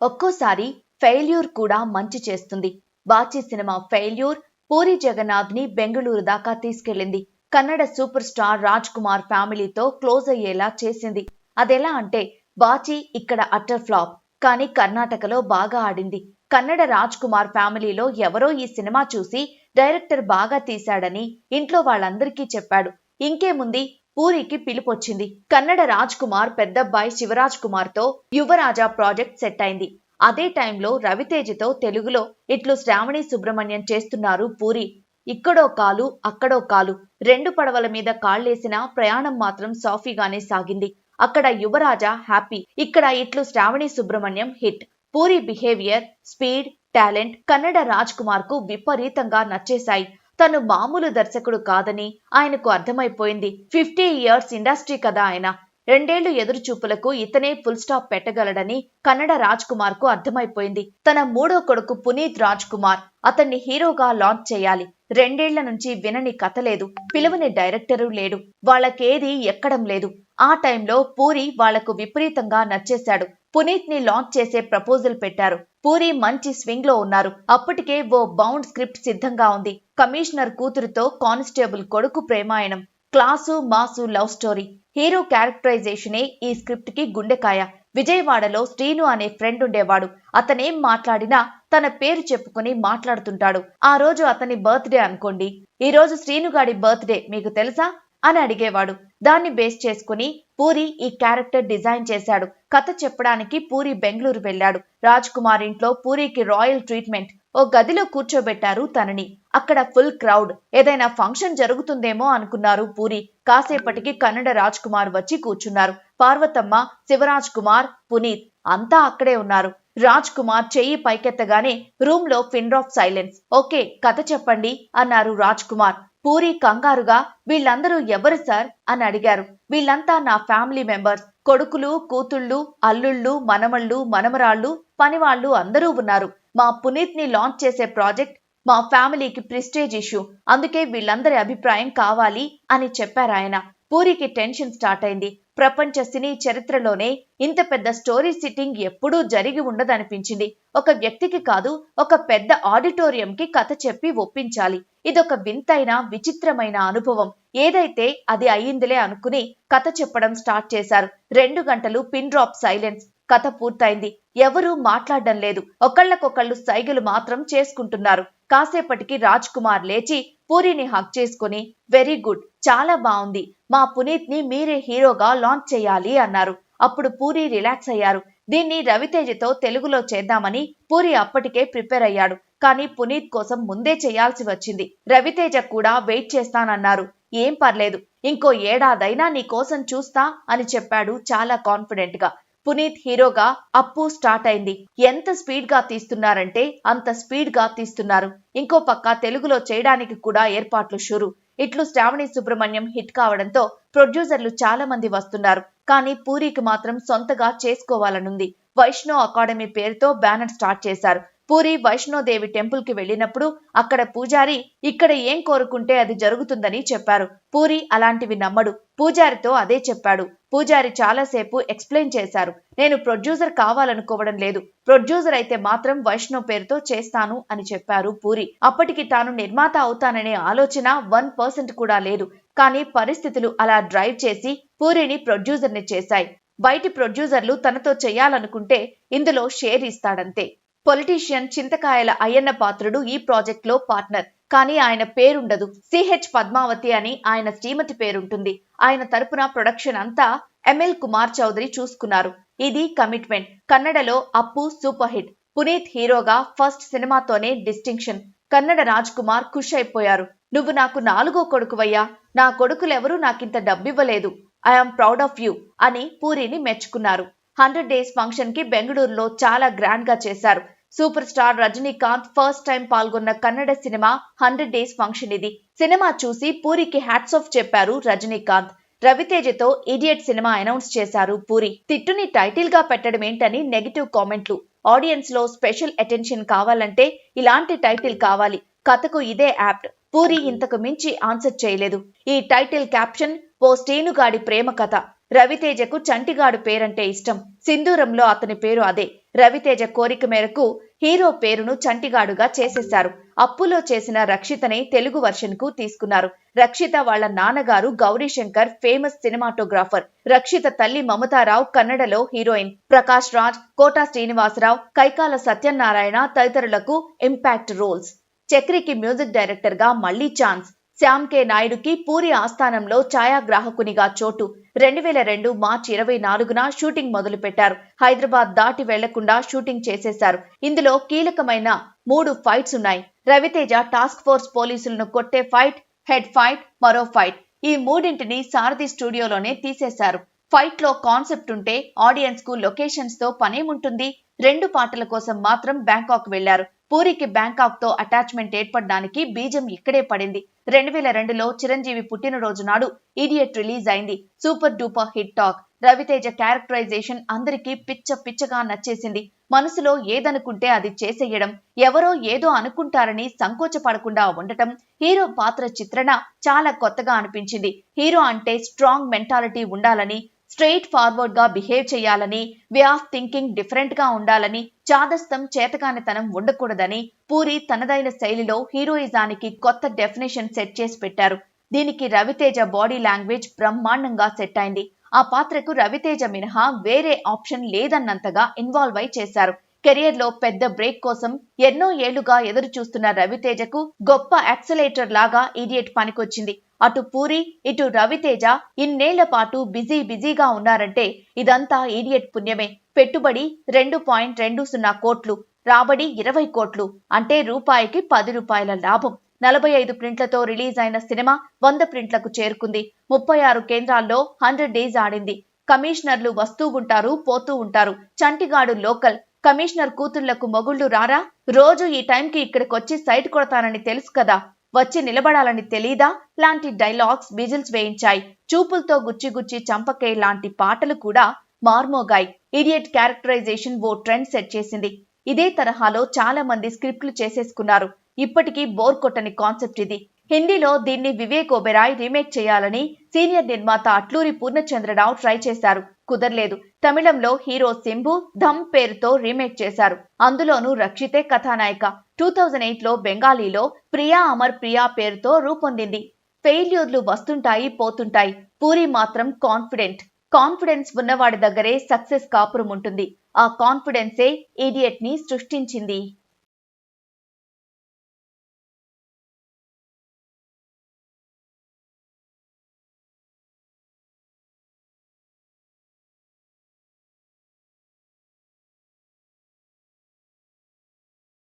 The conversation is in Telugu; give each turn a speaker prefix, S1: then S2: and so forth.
S1: ఒక్కోసారి ఫెయిల్యూర్ కూడా మంచి చేస్తుంది. బాచి సినిమా ఫెయిల్యూర్ పూరి జగన్నాథ్ని బెంగళూరు దాకా తీసుకెళ్ళింది కన్నడ సూపర్ స్టార్ రాజ్ కుమార్ ఫ్యామిలీతో క్లోజ్ అయ్యేలా చేసింది. అదెలా అంటే బాచి ఇక్కడ అట్టర్ ఫ్లాప్ కానీ కర్ణాటకలో బాగా ఆడింది. కన్నడ రాజ్ కుమార్ ఫ్యామిలీలో ఎవరో ఈ సినిమా చూసి డైరెక్టర్ బాగా తీశాడని ఇంట్లో వాళ్ళందరికీ చెప్పాడు. ఇంకేముంది పూరికి పిలుపొచ్చింది. కన్నడ రాజ్ కుమార్ పెద్దబ్బాయి శివరాజ్ కుమార్తో యువరాజా ప్రాజెక్ట్ సెట్ అయింది అదే టైంలో రవితేజతో తెలుగులో ఇట్లు శ్రావణి సుబ్రహ్మణ్యం చేస్తున్నారు పూరి. ఇక్కడో కాలు అక్కడో కాలు. రెండు పడవల మీద కాళ్ళేసిన ప్రయాణం మాత్రం సాఫీగానే సాగింది. అక్కడ యువరాజా హ్యాపీ. ఇక్కడ Itlu Sravani Subramanyam hit. Puri behaviour speed talent Kannada Raj కుమార్కు విపరీతంగా నచ్చేశాయి. తను మామూలు దర్శకుడు కాదని ఆయనకు అర్థమైపోయింది. ఫిఫ్టీ ఇయర్స్ ఇండస్ట్రీ కదా ఆయన. రెండేళ్ళు ఎదురుచూపులకు ఇతనే ఫుల్ స్టాప్ పెట్టగలడని కన్నడ రాజ్ కుమార్కు అర్థమైపోయింది. తన మూడో కొడుకు పునీత్ రాజ్ కుమార్ అతన్ని హీరోగా లాంచ్ చేయాలి. రెండేళ్ళ నుంచి వినని కథ లేదు. పిలువని డైరెక్టరు లేడు. వాళ్ళకేది ఎక్కడం లేదు. ఆ టైంలో పూరి వాళ్ళకు విపరీతంగా నచ్చేశాడు. పునీత్ని లాంచ్ చేసే ప్రపోజల్ పెట్టారు. పూరి మంచి స్వింగ్లో ఉన్నారు. అప్పటికే ఓ బౌండ్ స్క్రిప్ట్ సిద్ధంగా ఉంది. కమిషనర్ కూతురుతో కానిస్టేబుల్ కొడుకు ప్రేమాయణం. Class mass love story. Hero క్యారెక్టరైజేషనే ఈ స్క్రిప్ట్కి గుండెకాయ. విజయవాడలో శ్రీను అనే ఫ్రెండ్ ఉండేవాడు. అతనేం మాట్లాడినా తన పేరు చెప్పుకుని మాట్లాడుతుంటాడు. ఆ రోజు అతని బర్త్డే అనుకోండి. ఈ రోజు శ్రీనుగాడి బర్త్డే మీకు తెలుసా? అని అడిగేవాడు. దాన్ని బేస్ చేసుకుని పూరి ఈ క్యారెక్టర్ డిజైన్ చేశాడు. కథ చెప్పడానికి పూరి బెంగళూరు వెళ్ళాడు. రాజ్ కుమార్ ఇంట్లో పూరికి రాయల్ ట్రీట్మెంట్. ఓ గదిలో కూర్చోబెట్టారు తనని. అక్కడ ఫుల్ క్రౌడ్. ఏదైనా ఫంక్షన్ జరుగుతుందేమో అనుకున్నారు పూరి. కాసేపటికి కన్నడ రాజ్ కుమార్ వచ్చి కూర్చున్నారు. పార్వతమ్మ శివరాజ్ కుమార్ పునీత్ అంతా అక్కడే ఉన్నారు. రాజ్ కుమార్ చెయ్యి పైకెత్తగానే రూమ్లో ఫిన్ ఆఫ్ సైలెన్స్. ఓకే కథ చెప్పండి అన్నారు రాజ్ కుమార్ పూరి కంగారుగా వీళ్ళందరూ ఎవరు సార్? అని అడిగారు. వీళ్ళంతా నా ఫ్యామిలీ మెంబర్స్. కొడుకులు కూతుళ్ళు అల్లుళ్ళు మనమళ్ళు మనమరాళ్ళు పనివాళ్ళు అందరూ ఉన్నారు. మా పునీత్ని లాంచ్ చేసే ప్రాజెక్ట్ మా ఫ్యామిలీకి ప్రిస్టేజ్ ఇష్యూ. అందుకే వీళ్ళందరి అభిప్రాయం కావాలి అని చెప్పారాయన. పూరికి టెన్షన్ స్టార్ట్ అయింది. ప్రపంచ సినీ చరిత్రలోనే ఇంత పెద్ద స్టోరీ సిట్టింగ్ ఎప్పుడూ జరిగి ఉండదనిపించింది. ఒక వ్యక్తికి కాదు ఒక పెద్ద ఆడిటోరియంకి కథ చెప్పి ఒప్పించాలి. ఇదొక వింతైన విచిత్రమైన అనుభవం. ఏదైతే అది అయ్యిందిలే అనుకుని కథ చెప్పడం స్టార్ట్ చేశారు. రెండు గంటలు పిన్ డ్రాప్ సైలెన్స్. కథ పూర్తయింది. ఎవరూ మాట్లాడడం లేదు. ఒకళ్ళకొకళ్ళు సైగలు మాత్రం చేసుకుంటున్నారు. కాసేపటికి రాజ్ కుమార్ లేచి పూరిని హక్ చేసుకుని వెరీ గుడ్ చాలా బాగుంది మా పునీత్ని మీరే హీరోగా లాంచ్ చేయాలి అన్నారు. అప్పుడు పూరి రిలాక్స్ అయ్యారు. దీన్ని రవితేజతో తెలుగులో చేద్దామని పూరి అప్పటికే ప్రిపేర్ అయ్యాడు. కానీ పునీత్ కోసం ముందే చేయాల్సి వచ్చింది. రవితేజ కూడా వెయిట్ చేస్తానన్నారు. ఏం పర్లేదు ఇంకో ఏడాదైనా నీ కోసం చూస్తా అని చెప్పాడు చాలా కాన్ఫిడెంట్గా పునీత్ హీరోగా అప్పు స్టార్ట్ అయింది. ఎంత స్పీడ్గా తీస్తున్నారంటే అంత స్పీడ్గా తీస్తున్నారు. ఇంకో పక్క తెలుగులో చేయడానికి కూడా ఏర్పాట్లు షురు. ఇట్లు శ్రావణి సుబ్రహ్మణ్యం హిట్ కావడంతో ప్రొడ్యూసర్లు చాలా మంది వస్తున్నారు. కానీ పూరికి మాత్రం సొంతగా చేసుకోవాలనుంది. వైష్ణవ్ అకాడమీ పేరుతో బ్యానర్ స్టార్ట్ చేశారు. పూరి వైష్ణోదేవి టెంపుల్కి వెళ్ళినప్పుడు అక్కడ పూజారి ఇక్కడ ఏం కోరుకుంటే అది జరుగుతుందని చెప్పారు. పూరి అలాంటివి నమ్మడు. పూజారితో అదే చెప్పాడు. పూజారి చాలాసేపు ఎక్స్ప్లెయిన్ చేశారు. నేను ప్రొడ్యూసర్ కావాలనుకోవడం లేదు. ప్రొడ్యూసర్ అయితే మాత్రం వైష్ణవ్ పేరుతో చేస్తాను అని చెప్పారు పూరి. అప్పటికి తాను నిర్మాత అవుతాననే ఆలోచన వన్ పర్సెంట్ కూడా లేదు. కానీ పరిస్థితులు అలా డ్రైవ్ చేసి పూరిని ప్రొడ్యూసర్ని చేశాయి. బయటి ప్రొడ్యూసర్లు తనతో చేయాలనుకుంటే ఇందులో షేర్ ఇస్తాడంతే. పొలిటీషియన్ చింతకాయల అయ్యన్న పాత్రుడు ఈ ప్రాజెక్ట్లో పార్ట్నర్. కానీ ఆయన పేరుండదు. సిహెచ్ పద్మావతి అని ఆయన శ్రీమతి పేరుంటుంది. ఆయన తరపున ప్రొడక్షన్ అంతా ఎంఎల్ కుమార్ చౌదరి చూసుకున్నారు. ఇది కమిట్మెంట్. కన్నడలో అప్పు సూపర్ హిట్. పునీత్ హీరోగా ఫస్ట్ సినిమాతోనే డిస్టింక్షన్. కన్నడ రాజ్ కుమార్ ఖుష్ అయిపోయారు నువ్వు నాకు నాలుగో కొడుకువయ్యా. నా కొడుకులెవరూ నాకింత డబ్బివ్వలేదు. ఐఎమ్ ప్రౌడ్ ఆఫ్ యూ అని పూరిని మెచ్చుకున్నారు. హండ్రెడ్ డేస్ ఫంక్షన్కి బెంగళూరులో చాలా గ్రాండ్గా చేశారు. Super star Rajinikanth first time పాల్గొన్న Kannada cinema hundred days function ఇది. సినిమా చూసి పూరికి హ్యాట్స్ ఆఫ్ చెప్పారు రజనీకాంత్. రవితేజతో ఇడియట్ సినిమా అనౌన్స్ చేశారు పూరి. తిట్టుని టైటిల్గా పెట్టడం ఏంటని నెగిటివ్ కామెంట్లు. ఆడియన్స్లో స్పెషల్ అటెన్షన్ కావాలంటే ఇలాంటి టైటిల్ కావాలి. కథకు ఇదే యాప్ట్. పూరి ఇంతకు మించి ఆన్సర్ చేయలేదు. ఈ టైటిల్ క్యాప్షన్ ఓ స్టేనుగాడి ప్రేమ కథ. రవితేజకు చంటిగాడు పేరంటే ఇష్టం. సింధూరంలో అతని పేరు అదే. రవితేజ కోరిక మేరకు హీరో పేరును చంటిగాడుగా చేసేశారు. అప్పులో చేసిన రక్షితనే తెలుగు వర్షన్కు తీసుకున్నారు. రక్షిత వాళ్ళ నాన్నగారు గౌరీశంకర్ ఫేమస్ సినిమాటోగ్రాఫర్. రక్షిత తల్లి మమతారావు కన్నడలో హీరోయిన్. ప్రకాష్ రాజ్ కోటా శ్రీనివాసరావు కైకాల సత్యనారాయణ తదితరులకు ఇంపాక్ట్ రోల్స్. చక్రికి మ్యూజిక్ డైరెక్టర్గా మళ్ళీ ఛాన్స్. శ్యామ్ కే నాయుడుకి పూరి ఆస్థానంలో ఛాయాగ్రాహకునిగా చోటు. రెండు వేల రెండు మార్చి ఇరవై నాలుగున షూటింగ్ మొదలుపెట్టారు. హైదరాబాద్ దాటి వెళ్ళకుండా షూటింగ్ చేసేశారు. ఇందులో కీలకమైన మూడు ఫైట్స్ ఉన్నాయి. రవితేజ టాస్క్ ఫోర్స్ పోలీసులను కొట్టే ఫైట్ హెడ్ ఫైట్ మరో ఫైట్. ఈ మూడింటిని సారథి స్టూడియోలోనే తీసేశారు. ఫైట్లో కాన్సెప్ట్ ఉంటే ఆడియన్స్కు లొకేషన్స్తో పనేముంటుంది? రెండు పాటల కోసం మాత్రం బ్యాంకాక్ వెళ్ళారు పూరికి బ్యాంకాక్తో అటాచ్మెంట్ ఏర్పడడానికి బీజం ఇక్కడే పడింది. రెండు వేల రెండులో చిరంజీవి పుట్టినరోజు నాడు ఇడియట్ రిలీజ్ అయింది. Super duper hit talk. Ravi Teja characterisation అందరికీ పిచ్చ పిచ్చగా నచ్చేసింది. మనసులో ఏదనుకుంటే అది చేసేయడం ఎవరో ఏదో అనుకుంటారని సంకోచపడకుండా ఉండటం హీరో పాత్ర చిత్రణ చాలా కొత్తగా అనిపించింది. హీరో అంటే స్ట్రాంగ్ మెంటాలిటీ ఉండాలని స్ట్రెయిట్ ఫార్వర్డ్గా బిహేవ్ చేయాలని వే ఆఫ్ థింకింగ్ డిఫరెంట్గా ఉండాలని చాదస్తం చేతకానితనం ఉండకూడదని పూరి తనదైన శైలిలో హీరోయిజానికి కొత్త డెఫినేషన్ సెట్ చేసి పెట్టారు. దీనికి రవితేజ బాడీ లాంగ్వేజ్ బ్రహ్మాండంగా సెట్ అయింది. ఆ పాత్రకు రవితేజ మినహా వేరే ఆప్షన్ లేదన్నంతగా ఇన్వాల్వ్ అయి చేశారు. కెరియర్లో పెద్ద బ్రేక్ కోసం ఎన్నో ఏళ్ళుగా ఎదురు చూస్తున్న రవితేజకు గొప్ప యాక్సలేటర్ లాగా ఇడియట్ పనికొచ్చింది. అటు పూరి ఇటు రవితేజ ఇన్నేళ్ళ పాటు బిజీ బిజీగా ఉన్నారంటే ఇదంతా ఈడియట్ పుణ్యమే. పెట్టుబడి రెండు పాయింట్ రెండు సున్నా కోట్లు రాబడి ఇరవై కోట్లు అంటే రూపాయికి పది రూపాయల లాభం. నలభై ఐదు ప్రింట్లతో రిలీజ్ అయిన సినిమా వంద ప్రింట్లకు చేరుకుంది. ముప్పై ఆరు కేంద్రాల్లో హండ్రెడ్ డేస్ ఆడింది. కమిషనర్లు వస్తూ ఉంటారు పోతూ ఉంటారు. చంటిగాడు లోకల్. కమిషనర్ కూతుళ్ళకు మొగుళ్ళు రారా? రోజు ఈ టైంకి ఇక్కడికొచ్చి సైట్ కొడతానని తెలుసు కదా. వచ్చి నిలబడాలని తెలీదా? లాంటి డైలాగ్స్ బిజిల్స్ వేయించాయి. చూపులతో గుచ్చి గుచ్చి చంపకే లాంటి పాటలు కూడా మార్మోగాయ్. ఇడియట్ క్యారెక్టరైజేషన్ ఓ ట్రెండ్ సెట్ చేసింది. ఇదే తరహాలో చాలా మంది స్క్రిప్ట్లు చేసేసుకున్నారు. ఇప్పటికీ బోర్ కొట్టని కాన్సెప్ట్ ఇది. హిందీలో దీన్ని వివేక్ ఒబెరాయ్ రీమేక్ చేయాలని సీనియర్ నిర్మాత అట్లూరి పూర్ణచంద్రరావు ట్రై చేశారు. కుదరలేదు. తమిళంలో హీరో సింబు ధమ్ పేరుతో రీమేక్ చేశారు. అందులోనూ రక్షితే కథానాయిక. టూ థౌజండ్ ఎయిట్లో బెంగాలీలో ప్రియా అమర్ ప్రియా పేరుతో రూపొందింది. ఫెయిల్యూర్లు వస్తుంటాయి పోతుంటాయి. పూరి మాత్రం కాన్ఫిడెంట్. కాన్ఫిడెన్స్ ఉన్నవాడి దగ్గరే సక్సెస్ కాపురం ఉంటుంది. ఆ కాన్ఫిడెన్సే ఈడియట్ని సృష్టించింది.